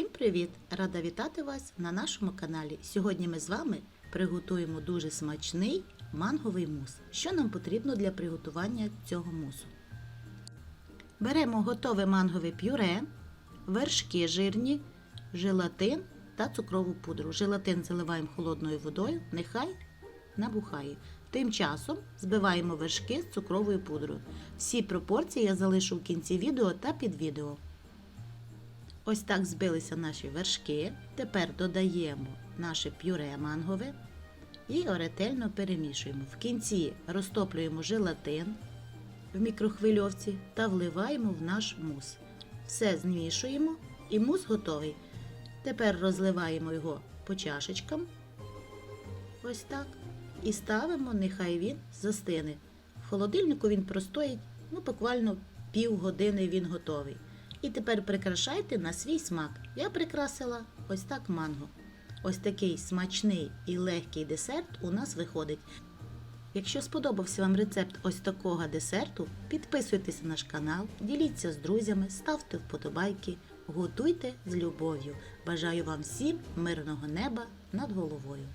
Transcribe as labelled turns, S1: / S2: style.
S1: привіт! Рада вітати вас на нашому каналі. Сьогодні ми з вами приготуємо дуже смачний манговий мус. Що нам потрібно для приготування цього мусу? Беремо готове мангове пюре, вершки жирні, желатин та цукрову пудру. Желатин заливаємо холодною водою, нехай набухає. Тим часом збиваємо вершки з цукровою пудрою. Всі пропорції я залишу в кінці відео та під відео. Ось так збилися наші вершки. Тепер додаємо наше пюре мангове і ретельно перемішуємо. В кінці розтоплюємо желатин в мікрохвильовці та вливаємо в наш мус. Все змішуємо і мус готовий. Тепер розливаємо його по чашечкам. Ось так. І ставимо, нехай він застине. В холодильнику він простоїть, ну, буквально пів години він готовий. І тепер прикрашайте на свій смак. Я прикрасила ось так манго. Ось такий смачний і легкий десерт у нас виходить. Якщо сподобався вам рецепт ось такого десерту, підписуйтесь на наш канал, діліться з друзями, ставте вподобайки, готуйте з любов'ю. Бажаю вам всім мирного неба над головою.